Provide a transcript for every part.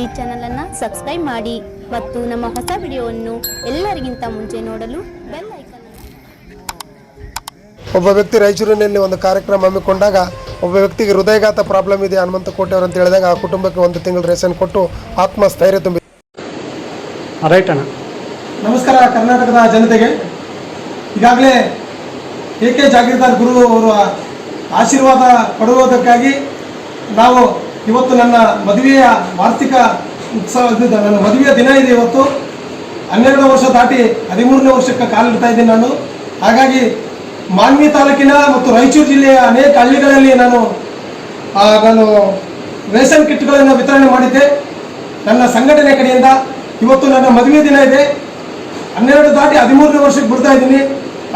ಈ ಚಾನಲನ್ನು ಸಬ್ಸ್ಕ್ರೈಬ್ ಮಾಡಿ ಮತ್ತು ನಮ್ಮ ಹೊಸ ವಿಡಿಯೋವನ್ನು ಎಲ್ಲರಿಗಿಂತ ಮುಂಚೆ ನೋಡಲು ಬೆಲ್ ಐಕನ್ ಒಬ್ಬ ವ್ಯಕ್ತಿ ರಾಯಚೂರಿನಲ್ಲಿ ಒಂದು ಕಾರ್ಯಕ್ರಮ ಹಮ್ಮಿಕೊಂಡಾಗ ಒಬ್ಬ ವ್ಯಕ್ತಿಗೆ ಹೃದಯಘಾತ ಪ್ರಾಬ್ಲಮ್ ಇದೆ. ಹನುಮಂತ ಕೋಟೆ ಅವರು ಅಂತ ಹೇಳಿದಾಗ ಆ ಕುಟುಂಬಕ್ಕೆ ಒಂದು ತಿಂಗಳು ರೇಷನ್ ಕೊಟ್ಟು ಆತ್ಮಸ್ಥೈರ್ಯ ತುಂಬಿ ರೈಟ್ ಅಣ್ಣ. ನಮಸ್ಕಾರ ಕರ್ನಾಟಕದ ಜನತೆಗೆ. ಈಗಾಗಲೇ ಎ ಕೆ ಜಾಗೀರ್ದಾರ್ ಗುರು ಅವರ ಆಶೀರ್ವಾದ ಪಡುವುದಕ್ಕಾಗಿ ನಾವು ಇವತ್ತು ನನ್ನ ಮದುವೆಯ ವಾರ್ಷಿಕ ಉತ್ಸವ ನನ್ನ ಮದುವೆಯ ದಿನ ಇದೆ ಇವತ್ತು. ಹನ್ನೆರಡು ವರ್ಷ ದಾಟಿ ಹದಿಮೂರನೇ ವರ್ಷಕ್ಕೆ ಕಾಲಿಡ್ತಾ ಇದ್ದೀನಿ ನಾನು. ಹಾಗಾಗಿ ಮಾನ್ವಿ ತಾಲೂಕಿನ ಮತ್ತು ರಾಯಚೂರು ಜಿಲ್ಲೆಯ ಅನೇಕ ಹಳ್ಳಿಗಳಲ್ಲಿ ನಾನು ನಾನು ರೇಷನ್ ಕಿಟ್ಗಳನ್ನು ವಿತರಣೆ ಮಾಡಿದ್ದೆ. ನನ್ನ ಸಂಘಟನೆ ಕಡೆಯಿಂದ ಇವತ್ತು ನನ್ನ ಮದುವೆ ದಿನ ಇದೆ. ಹನ್ನೆರಡು ದಾಟಿ ಹದಿಮೂರನೇ ವರ್ಷಕ್ಕೆ ಬಿಡ್ತಾ ಇದ್ದೀನಿ.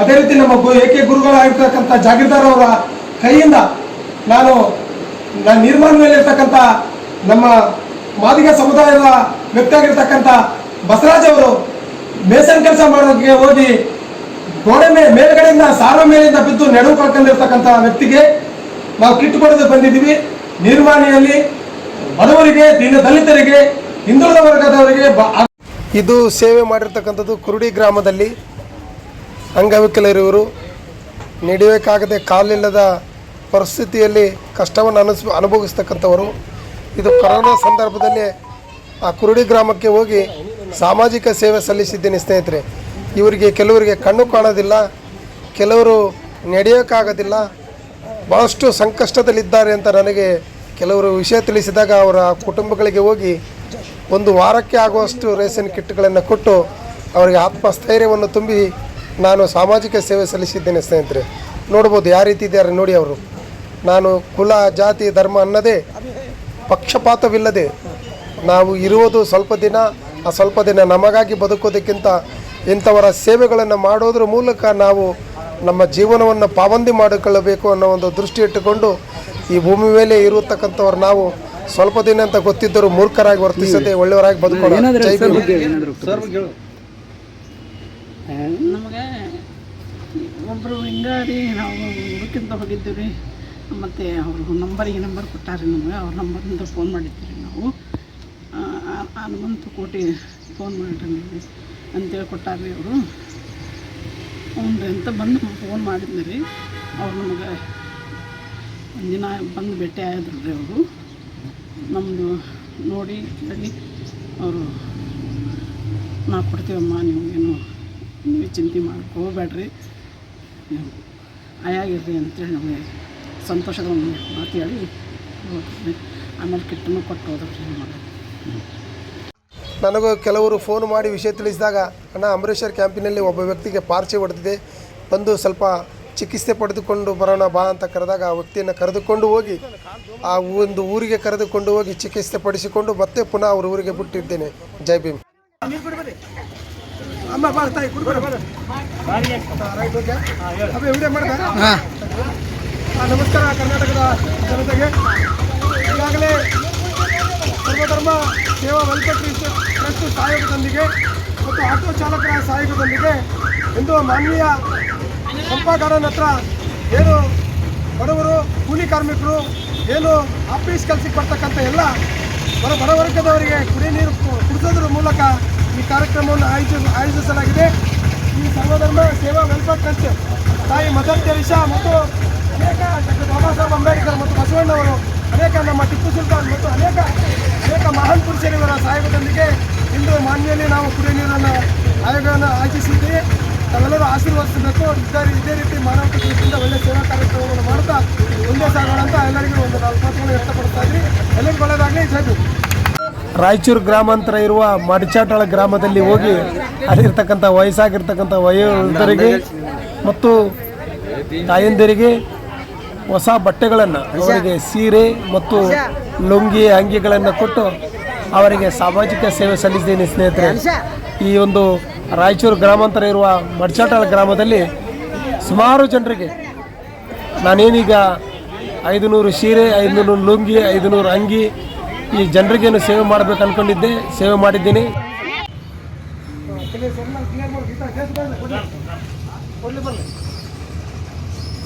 ಅದೇ ರೀತಿ ನಮ್ಮ ಎ ಕೆ ಗುರುಗಳಾಗಿರ್ತಕ್ಕಂಥ ಜಾಗೀರ್ದಾರ್ ಅವರ ಕೈಯಿಂದ ನಾನು ನಿರ್ಮಾಣ ಮೇಲೆ ಇರ್ತಕ್ಕಂಥ ನಮ್ಮ ಮಾದಿಗ ಸಮುದಾಯದ ವ್ಯಕ್ತಿ ಆಗಿರ್ತಕ್ಕಂಥ ಬಸವರಾಜ್ ಅವರು ಮೇಸನ್ ಕೆಲಸ ಮಾಡೋದಕ್ಕೆ ಹೋಗಿ ಗೋಡೆ ಮೇಲೆ ಮೇಲ್ಗಡೆಯಿಂದ ಸಾರ ಮೇಲಿಂದ ಬಿದ್ದು ನೆಡವು ಕಳ್ಕೊಂಡಿರ್ತಕ್ಕಂಥ ವ್ಯಕ್ತಿಗೆ ನಾವು ಕಿಟ್ ಕೊಡೋದು ಬಂದಿದ್ದೀವಿ. ನಿರ್ಮಾಣಿಯಲ್ಲಿ ಬಡವರಿಗೆ, ದೀನ ದಲಿತರಿಗೆ, ಹಿಂದುಳಿದ ವರ್ಗದವರಿಗೆ ಇದು ಸೇವೆ ಮಾಡಿರ್ತಕ್ಕಂಥದ್ದು ಕುರುಡಿ ಗ್ರಾಮದಲ್ಲಿ ಅಂಗವಿಕಲರಿವರು. ನಡೆಯೋಕ್ಕಾಗದೆ ಕಾಲಿಲ್ಲದ ಪರಿಸ್ಥಿತಿಯಲ್ಲಿ ಕಷ್ಟವನ್ನು ಅನುಸ್, ಅನುಭವಿಸ್ತಕ್ಕಂಥವರು. ಇದು ಕೊರೋನಾ ಸಂದರ್ಭದಲ್ಲಿ ಆ ಕುರುಡಿ ಗ್ರಾಮಕ್ಕೆ ಹೋಗಿ ಸಾಮಾಜಿಕ ಸೇವೆ ಸಲ್ಲಿಸಿದ್ದೇನೆ ಸ್ನೇಹಿತರೆ. ಇವರಿಗೆ, ಕೆಲವರಿಗೆ ಕಣ್ಣು ಕಾಣೋದಿಲ್ಲ, ಕೆಲವರು ನಡೆಯೋಕ್ಕಾಗೋದಿಲ್ಲ ಭಾಳಷ್ಟು ಸಂಕಷ್ಟದಲ್ಲಿದ್ದಾರೆ ಅಂತ ನನಗೆ ಕೆಲವರು ವಿಷಯ ತಿಳಿಸಿದಾಗ ಅವರ ಕುಟುಂಬಗಳಿಗೆ ಹೋಗಿ ಒಂದು ವಾರಕ್ಕೆ ಆಗುವಷ್ಟು ರೇಷನ್ ಕಿಟ್ಗಳನ್ನು ಕೊಟ್ಟು ಅವರಿಗೆ ಆತ್ಮಸ್ಥೈರ್ಯವನ್ನು ತುಂಬಿ ನಾನು ಸಾಮಾಜಿಕ ಸೇವೆ ಸಲ್ಲಿಸಿದ್ದೇನೆ ಸ್ನೇಹಿತರೆ. ನೋಡ್ಬೋದು, ಯಾವ ರೀತಿ ಇದ್ದಾರೆ ನೋಡಿ ಅವರು. ನಾನು ಕುಲ ಜಾತಿ ಧರ್ಮ ಅನ್ನದೇ ಪಕ್ಷಪಾತವಿಲ್ಲದೆ ನಾವು ಇರುವುದು ಸ್ವಲ್ಪ ದಿನ ಆ ಸ್ವಲ್ಪ ದಿನ ನಮಗಾಗಿ ಬದುಕೋದಕ್ಕಿಂತ ಇಂಥವರ ಸೇವೆಗಳನ್ನು ಮಾಡೋದ್ರ ಮೂಲಕ ನಾವು ನಮ್ಮ ಜೀವನವನ್ನು ಪಾಬಂದಿ ಮಾಡಿಕೊಳ್ಳಬೇಕು ಅನ್ನೋ ಒಂದು ದೃಷ್ಟಿ ಇಟ್ಟುಕೊಂಡು ಈ ಭೂಮಿ ಮೇಲೆ ಇರತಕ್ಕಂಥವ್ರು ನಾವು ಸ್ವಲ್ಪ ದಿನ ಅಂತ ಗೊತ್ತಿದ್ದರೂ ಮೂರ್ಖರಾಗಿ ವರ್ತಿಸದೆ ಒಳ್ಳೆಯವರಾಗಿ ಬದುಕೋಣ. ನಮಗೆ ಒಬ್ಬರು ಹಿಂಗಾರಿ ನಾವು ಹುಡುಕಿಂತ ಹೋಗಿದ್ದೀವಿ. ರೀ ಮತ್ತು ಅವರು ನಂಬರಿಗೆ ನಂಬರ್ ಕೊಟ್ಟಾರೆ ನಮಗೆ, ಅವ್ರ ನಂಬರಿಂದ ಫೋನ್ ಮಾಡಿದ್ದೀರಿ ನಾವು. ಹನುಮಂತ ಕೋಟಿ ಫೋನ್ ಮಾಡಿರಿ ನೀವು ಅಂತೇಳಿ ಕೊಟ್ಟಾರ್ರಿ ಅವರು. ಹ್ಞೂ ಅಂತ ಬಂದು ಫೋನ್ ಮಾಡಿದ್ನಿ ರೀ ಅವ್ರು ನಮಗೆ ಒಂದಿನ ಬಂದು ಭೇಟಿ ಆದ್ರು ರೀ ಅವರು. ನಮ್ಮದು ನೋಡಿ ಕೇಳಿ ಅವರು ನಾವು ಕೊಡ್ತೀವಮ್ಮ ನಿಮಗೇನು ನೀವು ಚಿಂತೆ ಮಾಡ್ಕೋಬೇಡ್ರಿ. ಆಯಾಗಿರ್ರಿ ಅಂತೇಳಿ ನಮಗೆ ಸಂತೋಷದ ಒಂದು ಮಾತು ಹೇಳಿ. ಆಮೇಲೆ ಕಿಟ್ಟನ್ನು ಕೊಟ್ಟು ಹೋದ್ರಿ ನನಗೂ ಕೆಲವರು ಫೋನ್ ಮಾಡಿ ವಿಷಯ ತಿಳಿಸಿದಾಗ ಅಣ್ಣ ಅಂಬರೀಷರ್ ಕ್ಯಾಂಪಿನಲ್ಲಿ ಒಬ್ಬ ವ್ಯಕ್ತಿಗೆ ಪಾರ್ಚಿ ಹೊಡೆದಿದೆ. ಬಂದು ಸ್ವಲ್ಪ ಚಿಕಿತ್ಸೆ ಪಡೆದುಕೊಂಡು ಬರೋಣ ಬಾ ಅಂತ ಕರೆದಾಗ ಆ ವ್ಯಕ್ತಿಯನ್ನು ಕರೆದುಕೊಂಡು ಹೋಗಿ ಆ ಒಂದು ಊರಿಗೆ ಕರೆದುಕೊಂಡು ಹೋಗಿ ಚಿಕಿತ್ಸೆ ಪಡಿಸಿಕೊಂಡು ಮತ್ತೆ ಪುನಃ ಅವ್ರ ಊರಿಗೆ ಬಿಟ್ಟಿದ್ದೇನೆ. ಜೈ ಭೀಮ್. ಅಮ್ಮ ನಮಸ್ಕಾರ, ಕರ್ನಾಟಕದ ಜನತೆಗೆ. ಈಗಾಗಲೇ ಸರ್ವಧರ್ಮ ಸೇವಾ ವೆಲ್ಫೇರ್ ಟ್ರಸ್ಟ್ ಮತ್ತು ಆಟೋ ಚಾಲಕರ ಸಹಯೋಗದೊಂದಿಗೆ ಇಂದು ಮಾನವೀಯ ಸಂಪಾಗಾರನ ಹತ್ರ ಏನು ಬಡವರು, ಕೂಲಿ ಕಾರ್ಮಿಕರು ಏನು ಆಫೀಸ್ ಕೆಲಸಕ್ಕೆ ಬರ್ತಕ್ಕಂಥ ಎಲ್ಲ ಬಡ ಬಡವರ್ಗದವರಿಗೆ ಕುಡಿ ನೀರು ಕುಡಿಸೋದ್ರ ಮೂಲಕ ಈ ಕಾರ್ಯಕ್ರಮವನ್ನು ಆಯೋಜ, ಆಯೋಜಿಸಲಾಗಿದೆ. ಈ ಸರ್ವಧರ್ಮ ಸೇವಾ ವೆಲ್ಫೇರ್ ಟ್ರಸ್ಟ್ ತಾಯಿ ಮದರ್ ತೆರಿಸಾ ಮತ್ತು ಅನೇಕ ಡಾಕ್ಟರ್ ಬಾಬಾ ಸಾಹೇಬ್ ಅಂಬೇಡ್ಕರ್ ಮತ್ತು ಬಸವಣ್ಣವರು ಅನೇಕ ನಮ್ಮ ಟಿಪ್ಪು ಸುಲ್ತಾನ್ ಮತ್ತು ಅನೇಕ ಅನೇಕ ಮಹಾನ್ ಪುರುಷರಿವರ ಸಹಯೋಗದೊಂದಿಗೆ ಇಂದು ಮಾನ್ಯಲ್ಲಿ ನಾವು ಕುಡಿಯುವ ನೀರನ್ನು, ಆಯೋಗವನ್ನು ಆಯೋಜಿಸಿದ್ದೀವಿ. ತಾವೆಲ್ಲರೂ ಆಶೀರ್ವದಿಸಬೇಕು. ಇದೇ ಇದೇ ರೀತಿ ಮಾನವ ದೃಷ್ಟಿಯಿಂದ ಒಳ್ಳೆ ಸೇವಾ ಕಾರ್ಯಕ್ರಮವನ್ನು ಮಾಡ್ತಾ ಮುಂದೆ ಸಾಗೋಣ ಅಂತ ಎಲ್ಲರಿಗೂ ಒಂದು ನಾಲ್ಕು ಮಾತುಗಳು ವ್ಯಕ್ತಪಡಿಸ್ತಾ ಇದ್ರಿ. ಎಲ್ಲರಿಗೂ ಒಳ್ಳೆಯದಾಗಲಿ. ಜೈ ಭೀಮ್. ರಾಯಚೂರು ಗ್ರಾಮಾಂತರ ಇರುವ ಮಡಿಚಾಟಳ ಗ್ರಾಮದಲ್ಲಿ ಹೋಗಿ ಅಲ್ಲಿರ್ತಕ್ಕಂಥ ವಯಸ್ಸಾಗಿರ್ತಕ್ಕಂಥ ವಯೋವೃದ್ಧರಿಗೆ ಮತ್ತು ತಾಯಂದಿರಿಗೆ ಹೊಸ ಬಟ್ಟೆಗಳನ್ನು ಅವರಿಗೆ ಸೀರೆ ಮತ್ತು ಲುಂಗಿ ಅಂಗಿಗಳನ್ನು ಕೊಟ್ಟು ಅವರಿಗೆ ಸಾಮಾಜಿಕ ಸೇವೆ ಸಲ್ಲಿಸಿದ್ದೇನೆ ಸ್ನೇಹಿತರೆ. ಈ ಒಂದು ರಾಯಚೂರು ಗ್ರಾಮಾಂತರ ಇರುವ ಮಡ್ಚಾಟಾಳ ಗ್ರಾಮದಲ್ಲಿ ಸುಮಾರು ಜನರಿಗೆ ನಾನೇನೀಗ ಐದು ನೂರು ಸೀರೆ ಐದು ನೂರು ಲುಂಗಿ ಐದು ನೂರು ಅಂಗಿ ಈ ಜನರಿಗೇನು ಸೇವೆ ಮಾಡಬೇಕು ಅಂದ್ಕೊಂಡಿದ್ದೆ ಸೇವೆ ಮಾಡಿದ್ದೀನಿ.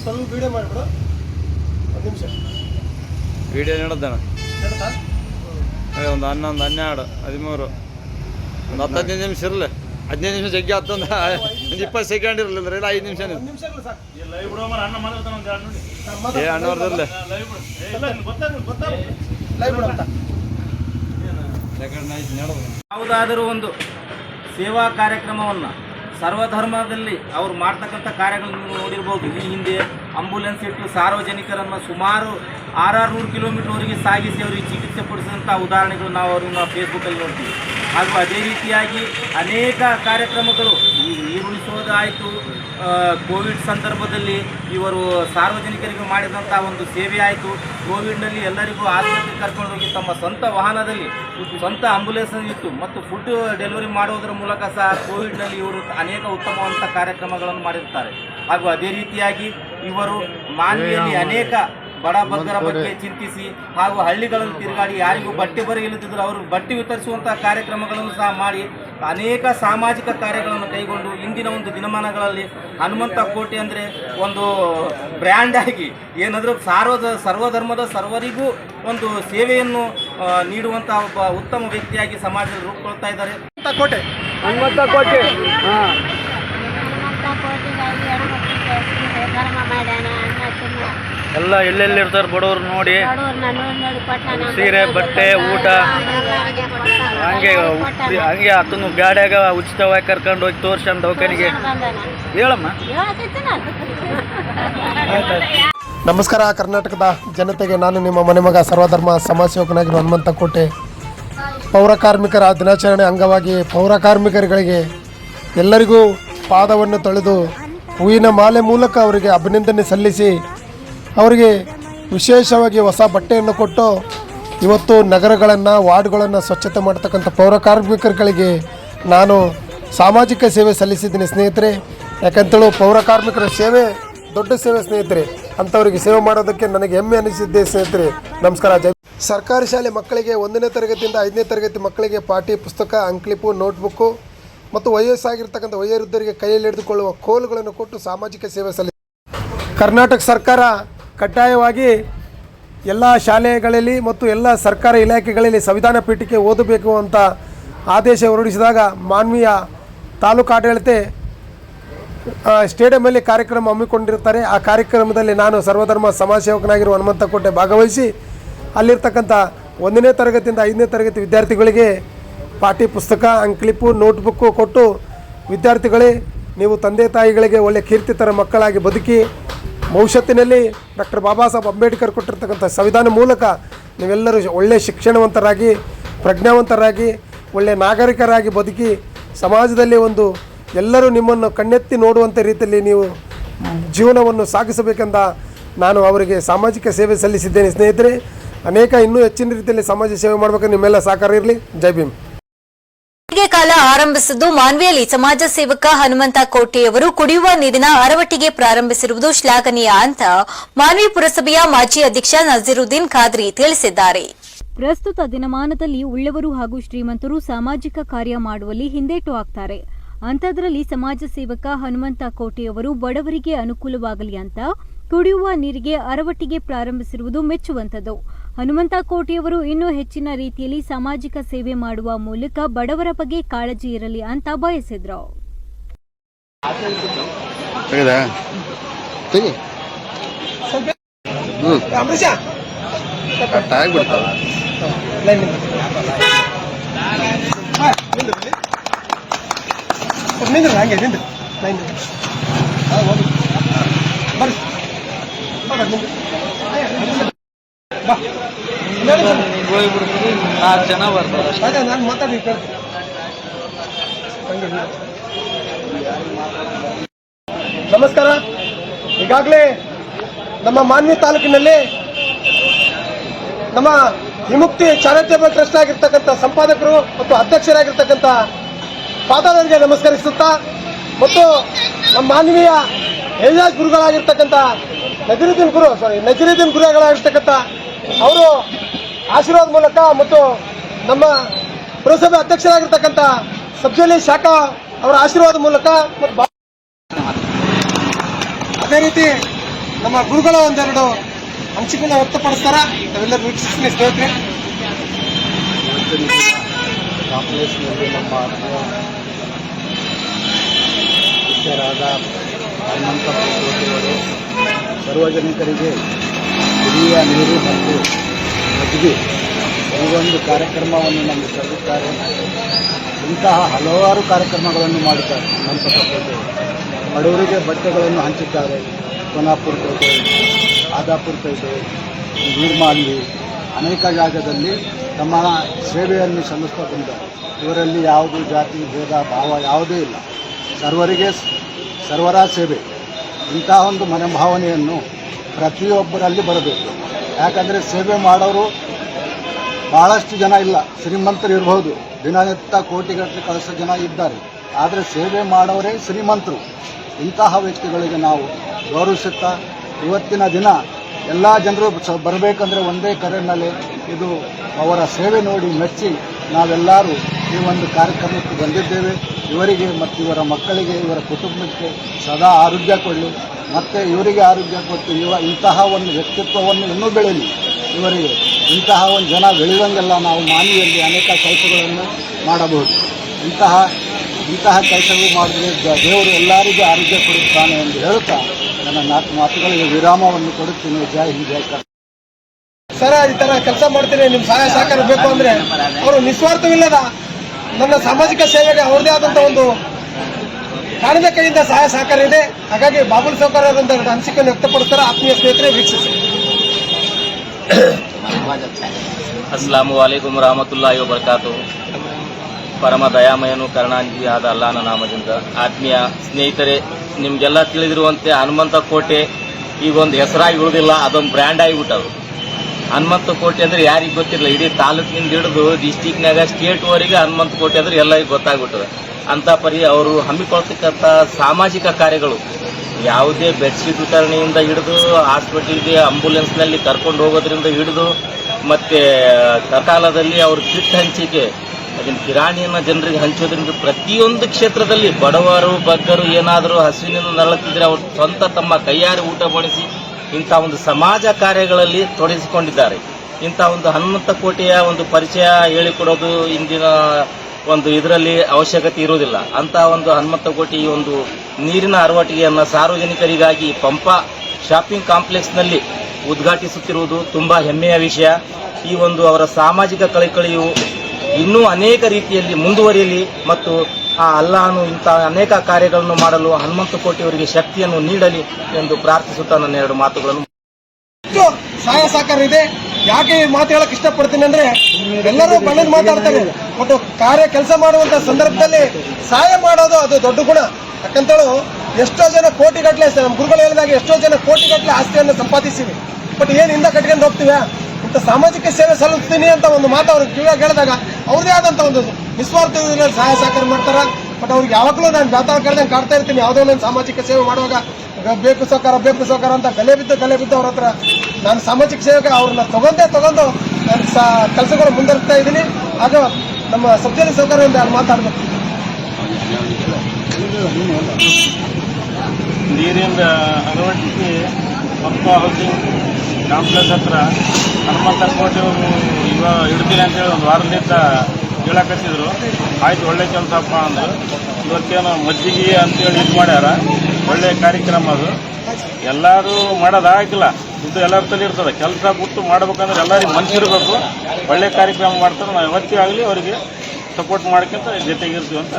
ಸ್ವಲ್ಪ ವಿಡಿಯೋ ಮಾಡಿಬಿಡು. ಒಂದು ನಿಮಿಷ. ವಿಡಿಯೋ ಹೇಳ್ತಾ ಅದೇ ಒಂದು ಹನ್ನೊಂದು ಹನ್ನೆರಡು ಹದಿಮೂರು. ಒಂದು ಹತ್ತು ಹದಿನೈದು ನಿಮಿಷ ಇರಲಿ. ಹದಿನೈದು ನಿಮಿಷ ಜಗ್ಗಿ ಹತ್ತೊಂದು ಒಂದು ಇಪ್ಪತ್ತು ಸೆಕೆಂಡ್ ಇರಲಿಲ್ಲ ಇಲ್ಲ ಐದು ನಿಮಿಷ ಏ ಅಣ್ಣವ್ರದಲ್ಲಿ ಯಾವುದಾದರೂ ಒಂದು ಸೇವಾ ಕಾರ್ಯಕ್ರಮವನ್ನು ಸರ್ವಧರ್ಮದಲ್ಲಿ ಅವರು ಮಾಡ್ತಕ್ಕಂಥ ಕಾರ್ಯಗಳನ್ನು ನೀವು ನೋಡಿರ್ಬೋದು. ಈ ಹಿಂದೆ ಆಂಬುಲೆನ್ಸ್ ಇಟ್ಟು ಸಾರ್ವಜನಿಕರನ್ನು ಸುಮಾರು ಆರಾರು ನೂರು ಕಿಲೋಮೀಟರ್ವರೆಗೆ ಸಾಗಿಸಿ ಅವರಿಗೆ ಚಿಕಿತ್ಸೆ ಪಡಿಸಿದಂಥ ಉದಾಹರಣೆಗಳು ನಾವು ಅವ್ರನ್ನ ಫೇಸ್ಬುಕ್ಕಲ್ಲಿ ನೋಡ್ತೀವಿ. ಹಾಗೂ ಅದೇ ರೀತಿಯಾಗಿ ಅನೇಕ ಕಾರ್ಯಕ್ರಮಗಳು ಈ ನೀರುಳಿಸೋದಾಯಿತು ಕೋವಿಡ್ ಸಂದರ್ಭದಲ್ಲಿ ಇವರು ಸಾರ್ವಜನಿಕರಿಗೆ ಮಾಡಿದಂಥ ಒಂದು ಸೇವೆ ಆಯಿತು. ಕೋವಿಡ್ನಲ್ಲಿ ಎಲ್ಲರಿಗೂ ಆಸ್ಪತ್ರೆಗೆ ಕರ್ಕೊಂಡು ಹೋಗಿ ತಮ್ಮ ಸ್ವಂತ ವಾಹನದಲ್ಲಿ ಸ್ವಂತ ಆಂಬುಲೆನ್ಸ್ ಇತ್ತು. ಮತ್ತು ಫುಡ್ ಡೆಲಿವರಿ ಮಾಡೋದರ ಮೂಲಕ ಸಹ ಕೋವಿಡ್ನಲ್ಲಿ ಇವರು ಅನೇಕ ಉತ್ತಮವಂತ ಕಾರ್ಯಕ್ರಮಗಳನ್ನು ಮಾಡಿರ್ತಾರೆ ಹಾಗೂ ಅದೇ ರೀತಿಯಾಗಿ ಇವರು ಮಾನವಿಯಲ್ಲಿ ಅನೇಕ ಬಡ ಬಗ್ಗರ ಬಗ್ಗೆ ಚಿಂತಿಸಿ ಹಾಗೂ ಹಳ್ಳಿಗಳನ್ನು ತಿರುಗಾಡಿ ಯಾರಿಗೂ ಬಟ್ಟೆ ಬರ ಇಲ್ಲದಿದ್ದರೂ ಅವರು ಬಟ್ಟೆ ವಿತರಿಸುವಂತಹ ಕಾರ್ಯಕ್ರಮಗಳನ್ನು ಸಹ ಮಾಡಿ ಅನೇಕ ಸಾಮಾಜಿಕ ಕಾರ್ಯಗಳನ್ನು ಕೈಗೊಂಡು ಇಂದಿನ ಒಂದು ದಿನಮಾನಗಳಲ್ಲಿ ಹನುಮಂತ ಕೋಟೆ ಅಂದರೆ ಒಂದು ಬ್ರ್ಯಾಂಡ್ ಆಗಿ ಏನಾದರೂ ಸಾರ್ವ ಸರ್ವಧರ್ಮದ ಸರ್ವರಿಗೂ ಒಂದು ಸೇವೆಯನ್ನು ನೀಡುವಂತಹ ನೀಡುವಂಥ ಒಬ್ಬ ಉತ್ತಮ ವ್ಯಕ್ತಿಯಾಗಿ ಸಮಾಜದಲ್ಲಿ ರೂಪುಗೊಳ್ತಾ ಇದ್ದಾರೆ. ಹನುಮಂತ ಕೋಟೆ. ಎಲ್ಲ ಎಲ್ಲೆಲ್ಲಿ ಇರ್ತಾರೆ ಬಡವರು ನೋಡಿ. ಸೀರೆ ಬಟ್ಟೆ ಊಟ. ಹಂಗೆ ಹಂಗೆ ಅದನ್ನು ಗಾಡ್ಯಾಗ ಉಚಿತವಾಗಿ ಕರ್ಕೊಂಡು ಹೋಗಿ ತೋರ್ಸ್ಕೊಂಡು ದವಾಖಾನಿಗೆ ಹೇಳಮ್ಮ. ನಮಸ್ಕಾರ ಕರ್ನಾಟಕದ ಜನತೆಗೆ ನಾನು ನಿಮ್ಮ ಮನೆ ಮಗ ಸರ್ವಧರ್ಮ ಸಮಾಜ ಸೇವಕನಾಗಿರುವ ಹನುಮಂತ ಕೋಟೆ. ಪೌರ ಕಾರ್ಮಿಕರ ದಿನಾಚರಣೆ ಅಂಗವಾಗಿ ಪೌರ ಕಾರ್ಮಿಕರುಗಳಿಗೆ ಎಲ್ಲರಿಗೂ ಪಾದವನ್ನು ತೊಳೆದು ಹೂವಿನ ಮಾಲೆ ಮೂಲಕ ಅವರಿಗೆ ಅಭಿನಂದನೆ ಸಲ್ಲಿಸಿ ಅವರಿಗೆ ವಿಶೇಷವಾಗಿ ಹೊಸ ಬಟ್ಟೆಯನ್ನು ಕೊಟ್ಟು ಇವತ್ತು ನಗರಗಳನ್ನು, ವಾರ್ಡ್ಗಳನ್ನು ಸ್ವಚ್ಛತೆ ಮಾಡ್ತಕ್ಕಂಥ ಪೌರ ಕಾರ್ಮಿಕರುಗಳಿಗೆ ನಾನು ಸಾಮಾಜಿಕ ಸೇವೆ ಸಲ್ಲಿಸಿದ್ದೀನಿ ಸ್ನೇಹಿತರೆ. ಯಾಕಂತೇಳು ಪೌರ ಕಾರ್ಮಿಕರ ಸೇವೆ, ದೊಡ್ಡ ಸೇವೆ ಸ್ನೇಹಿತರೆ. ಅಂಥವರಿಗೆ ಸೇವೆ ಮಾಡೋದಕ್ಕೆ ನನಗೆ ಹೆಮ್ಮೆ ಅನಿಸಿದ್ದೆ ಸ್ನೇಹಿತರೆ. ನಮಸ್ಕಾರ, ಜೈ ಸರ್ಕಾರಿ ಶಾಲೆ ಮಕ್ಕಳಿಗೆ ಒಂದನೇ ತರಗತಿಯಿಂದ ಐದನೇ ತರಗತಿ ಮಕ್ಕಳಿಗೆ ಪಾಠಿ ಪುಸ್ತಕ ಅಂಕ್ಲಿಪು ನೋಟ್ಬುಕ್ಕು ಮತ್ತು ವಯಸ್ಸಾಗಿರ್ತಕ್ಕಂಥ ವಯೋವೃದ್ಧರಿಗೆ ಕೈಯಲ್ಲಿ ಹಿಡಿದುಕೊಳ್ಳುವ ಕೋಲುಗಳನ್ನು ಕೊಟ್ಟು ಸಾಮಾಜಿಕ ಸೇವೆ ಸಲ್ಲಿ ಕರ್ನಾಟಕ ಸರ್ಕಾರ ಕಡ್ಡಾಯವಾಗಿ ಎಲ್ಲ ಶಾಲೆಗಳಲ್ಲಿ ಮತ್ತು ಎಲ್ಲ ಸರ್ಕಾರ ಇಲಾಖೆಗಳಲ್ಲಿ ಸಂವಿಧಾನ ಪೀಠಕ್ಕೆ ಓದಬೇಕು ಅಂತ ಆದೇಶ ಹೊರಡಿಸಿದಾಗ ಮಾನ್ವೀಯ ತಾಲೂಕು ಆಡಳಿತ ಸ್ಟೇಡಿಯಮಲ್ಲಿ ಕಾರ್ಯಕ್ರಮ ಹಮ್ಮಿಕೊಂಡಿರ್ತಾರೆ ಆ ಕಾರ್ಯಕ್ರಮದಲ್ಲಿ ನಾನು ಸರ್ವಧರ್ಮ ಸಮಾಜ ಸೇವಕನಾಗಿರುವ ಹನುಮಂತ ಕೋಟೆ ಭಾಗವಹಿಸಿ, ಅಲ್ಲಿರ್ತಕ್ಕಂಥ ಒಂದನೇ ತರಗತಿಯಿಂದ ಐದನೇ ತರಗತಿ ವಿದ್ಯಾರ್ಥಿಗಳಿಗೆ ಪಾಠ್ಯ ಪುಸ್ತಕ ಅಂಕ್ಲಿಪು ನೋಟ್ಬುಕ್ಕು ಕೊಟ್ಟು ವಿದ್ಯಾರ್ಥಿಗಳೇ, ನೀವು ತಂದೆ ತಾಯಿಗಳಿಗೆ ಒಳ್ಳೆ ಕೀರ್ತಿತರ ಮಕ್ಕಳಾಗಿ ಬದುಕಿ, ಭವಿಷ್ಯತ್ತಿನಲ್ಲಿ ಡಾಕ್ಟರ್ ಬಾಬಾ ಸಾಹೇಬ್ ಅಂಬೇಡ್ಕರ್ ಕೊಟ್ಟಿರ್ತಕ್ಕಂಥ ಸಂವಿಧಾನ ಮೂಲಕ ನೀವೆಲ್ಲರೂ ಒಳ್ಳೆಯ ಶಿಕ್ಷಣವಂತರಾಗಿ, ಪ್ರಜ್ಞಾವಂತರಾಗಿ ಒಳ್ಳೆಯ ನಾಗರಿಕರಾಗಿ ಬದುಕಿ, ಸಮಾಜದಲ್ಲಿ ಒಂದು ಎಲ್ಲರೂ ನಿಮ್ಮನ್ನು ಕಣ್ಣೆತ್ತಿ ನೋಡುವಂಥ ರೀತಿಯಲ್ಲಿ ನೀವು ಜೀವನವನ್ನು ಸಾಗಿಸಬೇಕೆಂದ ನಾನು ಅವರಿಗೆ ಸಾಮಾಜಿಕ ಸೇವೆ ಸಲ್ಲಿಸಿದ್ದೇನೆ. ಸ್ನೇಹಿತರೆ, ಅನೇಕ ಇನ್ನೂ ಹೆಚ್ಚಿನ ರೀತಿಯಲ್ಲಿ ಸಮಾಜ ಸೇವೆ ಮಾಡಬೇಕು, ನಿಮ್ಮೆಲ್ಲ ಸಹಕಾರ ಇರಲಿ. ಜೈ ಭೀಮ್. ಬೇಸಿಗೆ ಕಾಲ ಆರಂಭಿಸಿದ್ದು ಮಾನ್ವಿಯಲ್ಲಿ. ಸಮಾಜ ಸೇವಕ ಹನುಮಂತ ಕೋಟೆಯವರು ಕುಡಿಯುವ ನೀರಿನ ಅರವಟ್ಟಿಗೆ ಪ್ರಾರಂಭಿಸಿರುವುದು ಶ್ಲಾಘನೀಯ ಅಂತ ಮಾನ್ವಿ ಪುರಸಭೆಯ ಮಾಜಿ ಅಧ್ಯಕ್ಷ ನಜೀರುದ್ದೀನ್ ಖಾದ್ರಿ ತಿಳಿಸಿದ್ದಾರೆ. ಪ್ರಸ್ತುತ ದಿನಮಾನದಲ್ಲಿ ಉಳ್ಳವರು ಹಾಗೂ ಶ್ರೀಮಂತರು ಸಾಮಾಜಿಕ ಕಾರ್ಯ ಮಾಡುವಲ್ಲಿ ಹಿಂದೇಟು ಹಾಕ್ತಾರೆ. ಅಂಥದ್ರಲ್ಲಿ ಸಮಾಜ ಸೇವಕ ಹನುಮಂತ ಕೋಟೆಯವರು ಬಡವರಿಗೆ ಅನುಕೂಲವಾಗಲಿ ಅಂತ ಕುಡಿಯುವ ನೀರಿಗೆ ಅರವಟ್ಟಿಗೆ ಪ್ರಾರಂಭಿಸಿರುವುದು ಮೆಚ್ಚುವಂಥದ್ದು. ಹನುಮಂತ ಕೋಟೆಯವರು ಇನ್ನೂ ಹೆಚ್ಚಿನ ರೀತಿಯಲ್ಲಿ ಸಾಮಾಜಿಕ ಸೇವೆ ಮಾಡುವ ಮೂಲಕ ಬಡವರ ಬಗ್ಗೆ ಕಾಳಜಿ ಇರಲಿ ಅಂತ ಬಯಸಿದ್ರು. ಬರ್ರಿ. ನಾಲ್ಕು ಜನ ಬರ್ತಾರೆ ಅದೇ ನಾನು ಮಾತಾಡಿ. ನಮಸ್ಕಾರ. ಈಗಾಗಲೇ ನಮ್ಮ ಮಾನ್ಯ ತಾಲೂಕಿನಲ್ಲಿ ನಮ್ಮ ವಿಮುಕ್ತಿ ಚಾರಿಟೇಬಲ್ ಟ್ರಸ್ಟ್ ಆಗಿರ್ತಕ್ಕಂಥ ಸಂಪಾದಕರು ಮತ್ತು ಅಧ್ಯಕ್ಷರಾಗಿರ್ತಕ್ಕಂಥ ಪಾದಾರರಿಗೆ ನಮಸ್ಕರಿಸುತ್ತಾ ಮತ್ತು ನಮ್ಮ ಮಾನವೀಯ ಏಜಾಜ್ ಗುರುಗಳಾಗಿರ್ತಕ್ಕಂಥ ನಜರುದ್ದೀನ್ ಗುರು ಸಾರಿ ನಜರುದ್ದೀನ್ ಗುರುಗಳಾಗಿರ್ತಕ್ಕಂಥ ಅವರು ಆಶೀರ್ವಾದ ಮೂಲಕ ಮತ್ತು ನಮ್ಮ ಪುರಸಭೆ ಅಧ್ಯಕ್ಷರಾಗಿರ್ತಕ್ಕಂಥ ಸಬ್ಜಲಿ ಶಾಖಾ ಅವರ ಆಶೀರ್ವಾದ ಮೂಲಕ ಮತ್ತು ಅದೇ ರೀತಿ ನಮ್ಮ ಗುರುಗಳ ಒಂದೆರಡು ಅಂಶಗಳನ್ನ ವ್ಯಕ್ತಪಡಿಸ್ತಾರ. ನಾವೆಲ್ಲರೂ ವೀಕ್ಷಿಸ್ತೀನಿ ಸ್ನೇಹಿತರೆ. ನಮ್ಮ ಹನುಮಂತ ಕೋಟಿಯವರು ಸಾರ್ವಜನಿಕರಿಗೆ ಕುಡಿಯುವ ನೀರು ಮತ್ತು ಮದುವೆ ಈ ಒಂದು ಕಾರ್ಯಕ್ರಮವನ್ನು ನಮಗೆ ತರುತ್ತಾರೆ. ಇಂತಹ ಹಲವಾರು ಕಾರ್ಯಕ್ರಮಗಳನ್ನು ಮಾಡುತ್ತಾರೆ. ಹನುಮಂತ ಕೋಟೆ ಬಡವರಿಗೆ ಬಟ್ಟೆಗಳನ್ನು ಹಂಚುತ್ತಾರೆ. ಸೋನಾಪುರ ಪೇಟೆ, ಆದಾಪುರ ಪೇಟೆ ನೀರ್ಮಾಲಿ ಅನೇಕ ಜಾಗದಲ್ಲಿ ತಮ್ಮ ಸೇವೆಯನ್ನು ಸಲ್ಲಿಸ್ತಾ ಬಂದಿದ್ದಾರೆ ಇವರಲ್ಲಿ ಯಾವುದು ಜಾತಿ, ಭೇದ, ಭಾವ ಯಾವುದೇ ಇಲ್ಲ. ಸರ್ವರಿಗೆ ಸರ್ವರ ಸೇವೆ. ಇಂತಹ ಒಂದು ಮನೋಭಾವನೆಯನ್ನು ಪ್ರತಿಯೊಬ್ಬರಲ್ಲಿ ಬರಬೇಕು. ಯಾಕಂದರೆ ಸೇವೆ ಮಾಡೋರು ಭಾಳಷ್ಟು ಜನ ಇಲ್ಲ, ಶ್ರೀಮಂತರು ಇರಬಹುದು ದಿನನಿತ್ಯ ಕೋಟಿಗಟ್ಟಲೆ ಕಳಿಸೋ ಜನ ಇದ್ದಾರೆ. ಆದರೆ ಸೇವೆ ಮಾಡೋರೇ ಶ್ರೀಮಂತರು. ಇಂತಹ ವ್ಯಕ್ತಿಗಳಿಗೆ ನಾವು ಗೌರವಿಸುತ್ತಾ ಇವತ್ತಿನ ದಿನ ಎಲ್ಲ ಜನರು ಬರಬೇಕಂದ್ರೆ ಒಂದೇ ಕರೆನಲ್ಲಿ ಇದು ಅವರ ಸೇವೆ ನೋಡಿ ಮೆಚ್ಚಿ ನಾವೆಲ್ಲರೂ ಈ ಒಂದು ಕಾರ್ಯಕ್ರಮಕ್ಕೆ ಬಂದಿದ್ದೇವೆ. ಇವರಿಗೆ ಮತ್ತು ಇವರ ಮಕ್ಕಳಿಗೆ, ಇವರ ಕುಟುಂಬಕ್ಕೆ ಸದಾ ಆರೋಗ್ಯ ಕೊಡಲಿ. ಮತ್ತು ಇವರಿಗೆ ಆರೋಗ್ಯ ಕೊಟ್ಟು ಇವ ಇಂತಹ ಒಂದು ವ್ಯಕ್ತಿತ್ವವನ್ನು ಇನ್ನೂ ಬೆಳೀಲಿ. ಇವರಿಗೆ ಇಂತಹ ಒಂದು ಜನ ಬೆಳೆಯುವಂಗೆಲ್ಲ ನಾವು ಮಾನಿಯಲ್ಲಿ ಅನೇಕ ಕೆಲಸಗಳನ್ನು ಮಾಡಬಹುದು. ಇಂತಹ ಇಂತಹ ಕೆಲಸಗಳು ಮಾಡಿದ್ರೆ ದೇವರು ಎಲ್ಲರಿಗೂ ಆರೋಗ್ಯ ಕೊಡುತ್ತಾನೆ ಎಂದು ಹೇಳುತ್ತಾ ನನ್ನ ನಾಲ್ಕು ಮಾತುಗಳಿಗೆ ವಿರಾಮವನ್ನು ಕೊಡುತ್ತೇನೆ. ಜೈ ಹಿಂದ್ ಸರ, ಈ ತರ ಕೆಲಸ ಮಾಡ್ತೀನಿ, ನಿಮ್ ಸಹಾಯ ಸಹಕಾರ ಬೇಕು ಅಂದ್ರೆ. ಅವರು ನಿಸ್ವಾರ್ಥವಿಲ್ಲದ ನನ್ನ ಸಾಮಾಜಿಕ ಸೇವೆಗೆ ಅವ್ರದೇ ಆದಂತ ಒಂದು ಕಾಣದ ಕೈಯಿಂದ ಸಹಾಯ ಸಹಕಾರ ಇದೆ ಹಾಗಾಗಿ ಬಾಬುಲ್ ಸೌಕರ್ಯ ಅವರಿಂದ ಅನಿಸಿಕೆಯನ್ನು ವ್ಯಕ್ತಪಡಿಸ್ತಾರೆ. ಆತ್ಮೀಯ ಸ್ನೇಹಿತರೆ, ವೀಕ್ಷಿಸಿ. ಅಸ್ಲಾಂ ವಾಲೇಕುಮ್ ರಹಮತುಲ್ಲಾಹಿ ಬರ್ಕಾತು ಪರಮ ದಯಾಮಯನು ಕರುಣಾನಿಧಿ ಆದ ಅಲ್ಲಾನ ನಾಮದಿಂದ. ಆತ್ಮೀಯ ಸ್ನೇಹಿತರೆ, ನಿಮಗೆಲ್ಲ ತಿಳಿದಿರುವಂತೆ ಹನುಮಂತ ಕೋಟೆ ಈಗೊಂದು ಹೆಸರಾಗಿ ಉಳಿದಿಲ್ಲ, ಅದೊಂದು ಬ್ರ್ಯಾಂಡ್ ಆಗಿಬಿಟ್ಟದು. ಹನುಮಂತ ಕೋಟೆ ಅಂದ್ರೆ ಯಾರಿಗೆ ಗೊತ್ತಿರಲಿಲ್ಲ ಇಡೀ ತಾಲೂಕಿನಿಂದ ಹಿಡಿದು ಡಿಸ್ಟಿಕ್ನಾಗ ಸ್ಟೇಟ್ವರೆಗೆ ಹನುಮಂತ ಕೋಟೆ ಅಂದ್ರೆ ಎಲ್ಲರಿಗೂ ಗೊತ್ತಾಗ್ಬಿಟ್ಟದೆ. ಅಂತ ಪರಿ ಅವರು ಹಮ್ಮಿಕೊಳ್ತಕ್ಕಂಥ ಸಾಮಾಜಿಕ ಕಾರ್ಯಗಳು ಯಾವುದೇ ಬೆಡ್ಶೀಟ್ ವಿತರಣೆಯಿಂದ ಹಿಡಿದು ಹಾಸ್ಪಿಟಲ್ಗೆ ಆಂಬುಲೆನ್ಸ್ನಲ್ಲಿ ಕರ್ಕೊಂಡು ಹೋಗೋದ್ರಿಂದ ಹಿಡಿದು ಮತ್ತೆ ಸಕಾಲದಲ್ಲಿ ಅವ್ರ ಕಿಟ್ ಹಂಚಿಕೆ, ಅದನ್ನ ಕಿರಾಣಿಯನ್ನು ಜನರಿಗೆ ಹಂಚೋದ್ರಿಂದ ಪ್ರತಿಯೊಂದು ಕ್ಷೇತ್ರದಲ್ಲಿ ಬಡವರು, ಬಗ್ಗರು ಏನಾದರೂ ಹಸುವಿನಿಂದ ನರಳುತ್ತಿದ್ರೆ ಅವರು ಸ್ವಂತ ತಮ್ಮ ಕೈಯಾರೆ ಊಟ ಬಡಿಸಿ ಇಂಥ ಒಂದು ಸಮಾಜ ಕಾರ್ಯಗಳಲ್ಲಿ ತೊಡಗಿಸಿಕೊಂಡಿದ್ದಾರೆ. ಇಂಥ ಒಂದು ಹನುಮಂತ ಕೋಟೆಯ ಒಂದು ಪರಿಚಯ ಹೇಳಿಕೊಡೋದು ಇಂದಿನ ಒಂದು ಇದರಲ್ಲಿ ಅವಶ್ಯಕತೆ ಇರುವುದಿಲ್ಲ. ಅಂತ ಒಂದು ಹನುಮಂತ ಕೋಟೆ ಈ ಒಂದು ನೀರಿನ ಅರವಟಿಗೆಯನ್ನು ಸಾರ್ವಜನಿಕರಿಗಾಗಿ ಪಂಪ ಶಾಪಿಂಗ್ ಕಾಂಪ್ಲೆಕ್ಸ್ನಲ್ಲಿ ಉದ್ಘಾಟಿಸುತ್ತಿರುವುದು ತುಂಬ ಹೆಮ್ಮೆಯ ವಿಷಯ. ಈ ಒಂದು ಅವರ ಸಾಮಾಜಿಕ ಕಳಕಳಿಯು ಇನ್ನೂ ಅನೇಕ ರೀತಿಯಲ್ಲಿ ಮುಂದುವರಿಯಲಿ ಮತ್ತು ಆ ಅಲ್ಲಾನು ಇಂತಹ ಅನೇಕ ಕಾರ್ಯಗಳನ್ನು ಮಾಡಲು ಹನುಮಂತ ಕೋಟಿಯವರಿಗೆ ಶಕ್ತಿಯನ್ನು ನೀಡಲಿ ಎಂದು ಪ್ರಾರ್ಥಿಸುತ್ತಾ ನನ್ನ ಎರಡು ಮಾತುಗಳನ್ನು ಸಹಾಯ ಸಹಕಾರ ಇದೆ. ಯಾಕೆ ಈ ಮಾತು ಹೇಳಕ್ ಇಷ್ಟಪಡ್ತೀನಿ ಅಂದ್ರೆ ಎಲ್ಲರೂ ಬಣ್ಣದ ಮಾತಾಡ್ತಾರೆ. ಮತ್ತು ಕಾರ್ಯ ಕೆಲಸ ಮಾಡುವಂತ ಸಂದರ್ಭದಲ್ಲಿ ಸಹಾಯ ಮಾಡೋದು ಅದು ದೊಡ್ಡ ಗುಣ. ಯಾಕಂತೇಳು, ಎಷ್ಟೋ ಜನ ಕೋಟಿಗಟ್ಟಲೆ ನಮ್ಮ ಗುರುಗಳು ಹೇಳಿದಾಗ ಎಷ್ಟೋ ಜನ ಕೋಟಿಗಟ್ಟಲೆ ಆಸ್ತಿಯನ್ನು ಸಂಪಾದಿಸಿವಿ. ಬಟ್ ಏನ್ ಹಿಂದೆ ಕಟ್ಕೊಂಡು ಹೋಗ್ತೀವಿ? ಇಂಥ ಸಾಮಾಜಿಕ ಸೇವೆ ಸಲ್ಲಿಸ್ತೀನಿ ಅಂತ ಒಂದು ಮಾತು ಅವ್ರಿಗೆ ಕೇಳಿದಾಗ ಹೇಳಿದಾಗ ಅವ್ರದೇ ಆದಂತ ಒಂದು ನಿಸ್ವಾರ್ಥ ಸಹಾಯ ಸಹಕಾರ ಮಾಡ್ತಾರ. ಬಟ್ ಅವ್ರಿಗೆ ಯಾವಾಗಲೂ ನಾನು ಜಾತಾ ಕರೆದಂಗೆ ಕಾಡ್ತಾ ಇರ್ತೀನಿ. ಯಾವುದೋ ನಾನು ಸಾಮಾಜಿಕ ಸೇವೆ ಮಾಡುವಾಗ ಬೇಕು ಸಹಕಾರ ಬೇಕು ಸಹಕಾರ ಅಂತ ಗಲೆ ಬಿದ್ದು ಗಲೆ ಬಿದ್ದು ಅವ್ರ ಹತ್ರ ನಾನು ಸಾಮಾಜಿಕ ಸೇವೆಗೆ ಅವ್ರನ್ನ ತಗೊಂಡೇ, ತಗೊಂಡು ನಾನು ಸಹ ಕೆಲಸಗಳು ಮುಂದುವರಿಸ್ತಾ ಇದ್ದೀನಿ. ಅದು ನಮ್ಮ ಸಬ್ಜೆಕ್ಟ್ ಸಹಕಾರದಿಂದ ಯಾರು ಮಾತಾಡ್ಬೇಕು? ನೀರಿನ ಅಳವಡಿಕೆ ಪಕ್ಕ ಹೌಸಿಂಗ್ ಕಾಂಪ್ಲೆಕ್ಸ್ ಹತ್ರ ಹನುಮಂತ ಕೋಟೆ ಇವ ಇವಾಗ ಇಡ್ತೀನಿ ಅಂತೇಳಿ ಒಂದು ವಾರದಿಂದ ಹೇಳಕತ್ತಿದ್ರು ಆಯ್ತು, ಒಳ್ಳೆ ಕೆಲಸಪ್ಪ ಅಂದ್ರು. ಇವತ್ತೇನು ಮಜ್ಜಿಗೆ ಅಂತೇಳಿ ಇದು ಮಾಡ್ಯಾರ. ಒಳ್ಳೆ ಕಾರ್ಯಕ್ರಮ ಅದು. ಎಲ್ಲರೂ ಮಾಡೋದಾಗಿಲ್ಲ ಇದು ಎಲ್ಲರ ತಲೆ ಇರ್ತದೆ. ಕೆಲಸ ಬಿಟ್ಟು ಮಾಡ್ಬೇಕಂದ್ರೆ ಎಲ್ಲರಿಗೂ ಮನ್ಸಿರ್ಬೇಕು ಒಳ್ಳೆ ಕಾರ್ಯಕ್ರಮ ಮಾಡ್ತಾರೆ. ನಾವು ಯಾವತ್ತೂ ಆಗಲಿ ಅವರಿಗೆ ಸಪೋರ್ಟ್ ಮಾಡ್ಕೊಂತ ಜೊತೆಗಿರ್ತೀವಿ ಅಂತ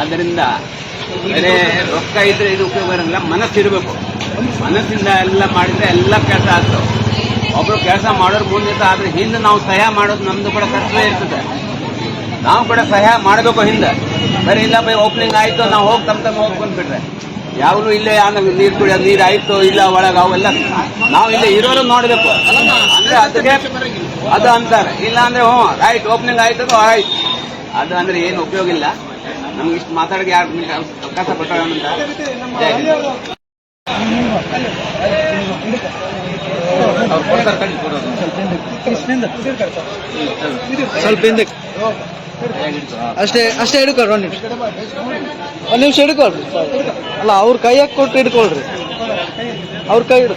ಆದ್ದರಿಂದ ಬೇರೆ ರೊಕ್ಕ ಇದ್ರೆ ಇದು ಉಪಯೋಗ ಮನಸ್ಸು ಮನಸ್ಸಿರಬೇಕು. ಮನಸ್ಸಿಂದ ಎಲ್ಲ ಮಾಡಿದ್ರೆ ಎಲ್ಲ ಕೆಲಸ ಆಗ್ತವೆ ಒಬ್ರು ಕೆಲಸ ಮಾಡೋರು ಮುಂದೆ ಆದ್ರೆ ಹಿಂದೆ ನಾವು ಸಹಾಯ ಮಾಡೋದು ನಮ್ದು ಕೂಡ ಕರ್ತವ್ಯ ಇರ್ತದೆ. ನಾವು ಕೂಡ ಸಹಾಯ ಮಾಡಬೇಕು ಹಿಂದೆ. ಬರೀ ಇಲ್ಲ ಬೈ ಓಪನಿಂಗ್ ಆಯ್ತು, ನಾವು ಹೋಗಿ ತಮ್ಮ ತಮ್ಮ ಹೋಗಿ ಬಂದ್ಬಿಟ್ರೆ. ಯಾವಾಗಲೂ ಇಲ್ಲೇ ನೀರು ಕುಡಿಯೋದು ನೀರು ಆಯ್ತು, ಇಲ್ಲ ಒಳಗೆ ಅವೆಲ್ಲ ನಾವು ಇಲ್ಲೇ ಇರೋರು ನೋಡಬೇಕು. ಅಂದ್ರೆ ಅದಕ್ಕೆ ಅದು ಅಂತಾರೆ. ಇಲ್ಲ ಅಂದ್ರೆ ಹ್ಞೂ ರೈಟ್ ಓಪನಿಂಗ್ ಆಯ್ತು ಆಯ್ತು. ಅದು ಅಂದ್ರೆ ಏನು ಉಪಯೋಗ ಇಲ್ಲ. ನಮ್ಗೆ ಇಷ್ಟು ಮಾತಾಡಕ್ಕೆ ಯಾರು ಅವಕಾಶ ಹಿಂದ್. ಸ್ವಲ್ಪ ಹಿಂದೆ. ಅಷ್ಟೇ ಅಷ್ಟೇ ಹಿಡ್ಕೊಳ್ರಿ ಒಂದು ನಿಮಿಷ. ಒಂದು ನಿಮಿಷ ಹಿಡ್ಕೊಳ್ರಿ ಅಲ್ಲ, ಅವ್ರ ಕೈ ಕೊಟ್ಟು ಹಿಡ್ಕೊಳ್ರಿ. ಅವ್ರ ಕೈ ಹಿಡ್